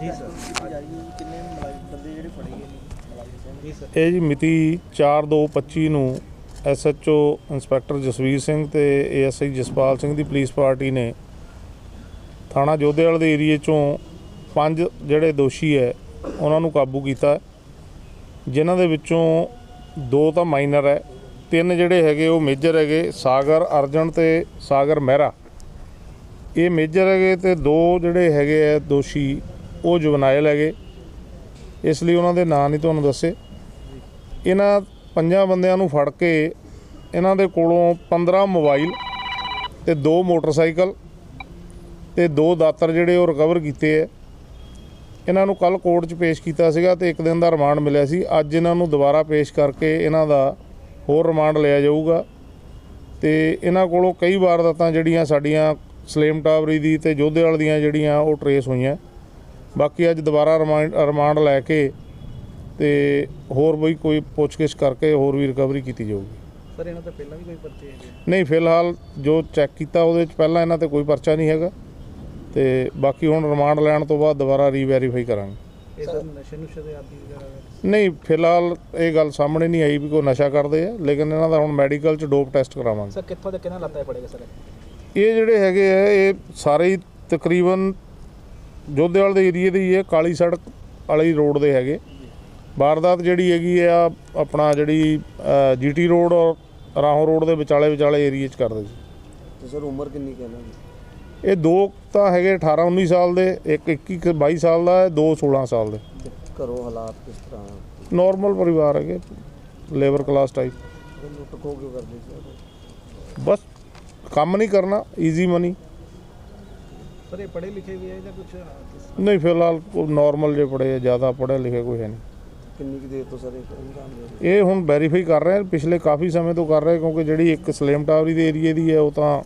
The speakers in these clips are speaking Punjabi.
ਜੀ, ਸਰ। ਕਿੰਨੇ ਬੰਦੇ ਜਿਹੜੇ ਫੜੇ ਗਏ ਨੇ ਜੀ ਸਰ ਇਹ ਜੀ ਮਿਤੀ 4/2/25 ਨੂੰ ਐਸਐਚਓ ਇੰਸਪੈਕਟਰ ਜਸਵੀਰ ਸਿੰਘ ਤੇ ਏਐਸਆਈ ਜਸਪਾਲ ਸਿੰਘ ਦੀ ਪੁਲਿਸ ਪਾਰਟੀ ਨੇ ਥਾਣਾ ਜੋਧੇਵਾਲ ਦੇ ਏਰੀਏ ਚੋਂ ਪੰਜ ਜਿਹੜੇ ਦੋਸ਼ੀ ਹੈ, ਉਹਨਾਂ ਨੂੰ ਕਾਬੂ ਕੀਤਾ। ਜਿਨ੍ਹਾਂ ਦੇ ਵਿੱਚੋਂ ਦੋ ਤਾਂ ਮਾਈਨਰ ਹੈ, ਤਿੰਨ ਜਿਹੜੇ ਹੈਗੇ ਉਹ ਮੇਜਰ ਹੈਗੇ, ਸਾਗਰ ਅਰਜਨ ਤੇ ਸਾਗਰ ਮਹਿਰਾ। ਇਹ ਮੇਜਰ ਹੈਗੇ ਤੇ ਦੋ ਜਿਹੜੇ ਹੈਗੇ ਆ ਦੋਸ਼ੀ ਉਹ ਜੁਵਨਾਈਲ ਹੈਗੇ। ਇਸ ਲਈ ਉਹਨਾਂ ਦੇ ਨਾਂ ਨਹੀਂ ਤੁਹਾਨੂੰ ਦੱਸੇ। ਇਹਨਾਂ ਪੰਜਾਂ ਬੰਦਿਆਂ ਨੂੰ ਫੜ ਕੇ ਇਹਨਾਂ ਦੇ ਕੋਲੋਂ 15 ਮੋਬਾਈਲ ਤੇ ਦੋ ਮੋਟਰਸਾਈਕਲ ਤੇ ਦੋ ਦਾਤਰ ਜਿਹੜੇ ਉਹ ਰਿਕਵਰ ਕੀਤੇ ਐ ਇਹਨਾਂ ਨੂੰ ਕੱਲ ਕੋਰਟ 'ਚ ਪੇਸ਼ ਕੀਤਾ ਸੀਗਾ ਤੇ ਇੱਕ ਦਿਨ ਦਾ ਰਿਮਾਂਡ ਮਿਲਿਆ ਸੀ। ਅੱਜ ਇਹਨਾਂ ਨੂੰ ਦੁਬਾਰਾ ਪੇਸ਼ ਕਰਕੇ ਇਹਨਾਂ ਦਾ ਹੋਰ ਰਿਮਾਂਡ ਲਿਆ ਜਾਊਗਾ। ਤੇ ਇਹਨਾਂ ਕੋਲੋਂ ਕਈ ਵਾਰਦਾਤਾਂ ਜਿਹੜੀਆਂ ਸਾਡੀਆਂ ਸਲੇਮ ਟਾਵਰੀ ਦੀ ਤੇ ਜੋਧੇਵਾਲ ਦੀਆਂ ਜਿਹੜੀਆਂ ਉਹ ਟਰੇਸ ਹੋਈਆਂ। ਬਾਕੀ ਅੱਜ ਦੁਬਾਰਾ ਰਿਮਾਂਡ ਰਿਮਾਂਡ ਲੈ ਕੇ ਤੇ ਹੋਰ ਵੀ ਕੋਈ ਪੁੱਛਗਿੱਛ ਕਰਕੇ ਹੋਰ ਵੀ ਰਿਕਵਰੀ ਕੀਤੀ ਜਾਊਗੀ। ਸਰ ਇਹਨਾਂ ਤੋਂ ਪਹਿਲਾਂ ਵੀ ਕੋਈ ਪਰਚੇ ਨਹੀਂ ਫਿਲਹਾਲ ਜੋ ਚੈੱਕ ਕੀਤਾ ਉਹਦੇ ਚ ਪਹਿਲਾਂ ਇਹਨਾਂ ਤੇ ਕੋਈ ਪਰਚਾ ਨਹੀਂ ਹੈਗਾ ਤੇ ਬਾਕੀ ਹੁਣ ਰਿਮਾਂਡ ਲੈਣ ਤੋਂ ਬਾਅਦ ਦੁਬਾਰਾ ਰੀਵੈਰੀਫਾਈ ਕਰਾਂਗੇ। ਇਹ ਸਰ ਨਸ਼ੇ ਨੁਸ਼ੇ ਦੇ ਆਦੀ ਵਗੈਰਾ ਨਹੀਂ ਫਿਲਹਾਲ ਇਹ ਗੱਲ ਸਾਹਮਣੇ ਨਹੀਂ ਆਈ ਵੀ ਕੋਈ ਨਸ਼ਾ ਕਰਦੇ ਆ ਲੇਕਿਨ ਇਹਨਾਂ ਦਾ ਹੁਣ ਮੈਡੀਕਲ ਚ ਡੋਪ ਟੈਸਟ ਕਰਾਵਾਂਗੇ। ਸਰ ਕਿੱਥੋਂ ਦੇ ਕਿੰਨਾ ਲੱਤਾਂ ਫੜੇਗਾ ਸਰ? ਇਹ ਜਿਹੜੇ ਹੈਗੇ ਆ ਇਹ ਸਾਰੇ ਹੀ ਤਕਰੀਬਨ ਜੋਧੇਵਾਲ ਦੇ ਏਰੀਏ ਦੇ ਹੀ ਹੈ ਕਾਲੀ ਸੜਕ ਵਾਲੀ ਰੋਡ ਦੇ ਹੈਗੇ। ਵਾਰਦਾਤ ਜਿਹੜੀ ਹੈਗੀ ਆ ਆਪਣਾ ਜਿਹੜੀ ਜੀਟੀ ਰੋਡ ਔਰ ਰਾਹੋਂ ਰੋਡ ਦੇ ਵਿਚਾਲੇ ਵਿਚਾਲੇ ਏਰੀਏ 'ਚ ਕਰਦੇ ਸੀ। ਤੇ ਸਰ ਉਮਰ ਕਿੰਨੀ ਕਹਿਣਾ ਇਹ ਦੋ ਤਾਂ ਹੈਗੇ 18 19 ਸਾਲ ਦੇ ਇੱਕ 21 22 ਸਾਲ ਦਾ ਹੈ ਦੋ 16 ਸਾਲ ਦੇ। ਘਰੋਂ ਹਾਲਾਤ ਕਿਸ ਤਰ੍ਹਾਂ ਨਾਰਮਲ ਪਰਿਵਾਰ ਹੈਗੇ ਲੇਬਰ ਕਲਾਸ ਟਾਈਪ ਇਹ ਲੁੱਟ ਖੋਹ ਕਿਉਂ ਕਰਦੇ ਸੀ? ਬਸ ਕੰਮ ਨਹੀਂ ਕਰਨਾ ਈਜ਼ੀ ਮਨੀ ਸਰ ਇਹ ਪੜ੍ਹੇ ਲਿਖੇ ਵੀ ਹੈ ਜਾਂ ਕੁਝ ਨਹੀਂ ਫਿਲਹਾਲ ਨਾਰਮਲ ਜੇ ਪੜੇ ਜ਼ਿਆਦਾ ਪੜ੍ਹੇ ਲਿਖੇ ਕੋਈ ਹੈ ਨਹੀਂ। ਕਿੰਨੀ ਕੁ ਦੇਰ ਤੋਂ ਸਰ ਇਹ ਅੰਜਾਮ ਦੇ ਰਹੇ ਇਹ ਹੁਣ ਵੈਰੀਫਾਈ ਕਰ ਰਹੇ ਆ ਪਿਛਲੇ ਕਾਫੀ ਸਮੇਂ ਤੋਂ ਕਰ ਰਹੇ ਕਿਉਂਕਿ ਜਿਹੜੀ ਇੱਕ ਸਲੇਮ ਟਾਵਰੀ ਦੇ ਏਰੀਏ ਦੀ ਹੈ ਉਹ ਤਾਂ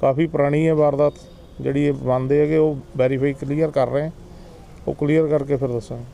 ਕਾਫੀ ਪੁਰਾਣੀ ਹੈ ਵਾਰਦਾਤ। ਜਿਹੜੀ ਇਹ ਬੰਦੇ ਹੈਗੇ ਉਹ ਵੈਰੀਫਾਈ ਕਲੀਅਰ ਕਰ ਰਹੇ ਉਹ ਕਲੀਅਰ ਕਰਕੇ ਫਿਰ ਦੱਸਾਂਗੇ।